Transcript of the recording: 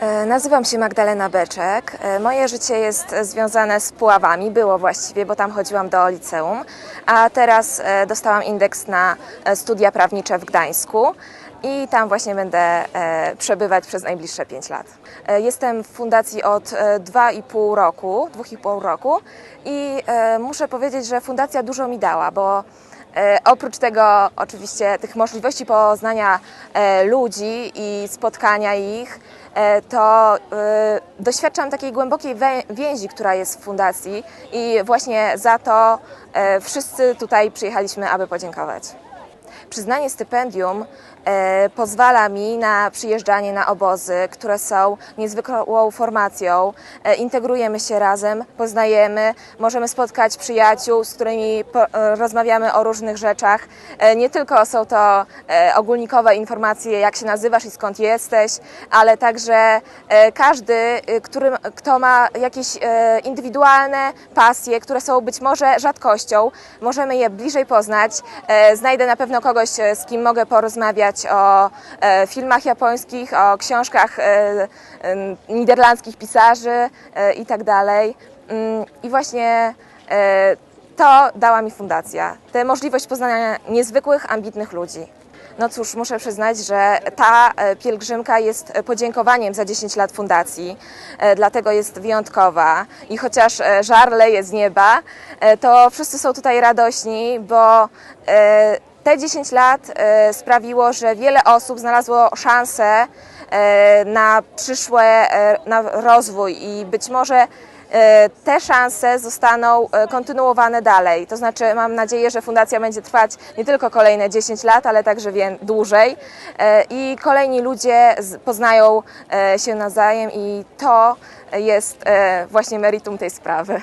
E, Nazywam się Magdalena Beczek. E, Moje życie jest związane z Puławami, było właściwie, bo tam chodziłam do liceum, a teraz e, dostałam indeks na studia prawnicze w Gdańsku i tam właśnie będę przebywać przez najbliższe 5 lat. Jestem w fundacji od e, 2,5 roku, 2,5 roku i muszę powiedzieć, że fundacja dużo mi dała, bo Oprócz tego, oczywiście, tych możliwości poznania e, ludzi i spotkania ich, e, to e, doświadczam takiej głębokiej więzi, która jest w fundacji, i właśnie za to e, wszyscy tutaj przyjechaliśmy, aby podziękować. Przyznanie stypendium e, pozwala mi na przyjeżdżanie na obozy, które są niezwykłą formacją. E, integrujemy się razem, poznajemy, możemy spotkać przyjaciół, z którymi e, rozmawiamy o różnych rzeczach. Nie tylko są to ogólnikowe informacje, jak się nazywasz i skąd jesteś, ale także każdy, który, kto ma jakieś indywidualne pasje, które są być może rzadkością, możemy je bliżej poznać. Znajdę na pewno kogoś, e, z kim mogę porozmawiać o e, filmach japońskich, o książkach e, niderlandzkich pisarzy e, i tak. Mm, I właśnie to dała mi fundacja. Tę możliwość poznania niezwykłych, ambitnych ludzi. No cóż, muszę przyznać, że ta pielgrzymka jest podziękowaniem za 10 lat fundacji, dlatego jest wyjątkowa i chociaż żar leje z nieba, to wszyscy są tutaj radośni, bo te 10 lat e, sprawiło, że wiele osób znalazło szansę e, na przyszłe, e, na rozwój i być może te szanse zostaną kontynuowane dalej. To znaczy, mam nadzieję, że fundacja będzie trwać nie tylko kolejne 10 lat, ale także dłużej i kolejni ludzie poznają się nawzajem, i to jest właśnie meritum tej sprawy.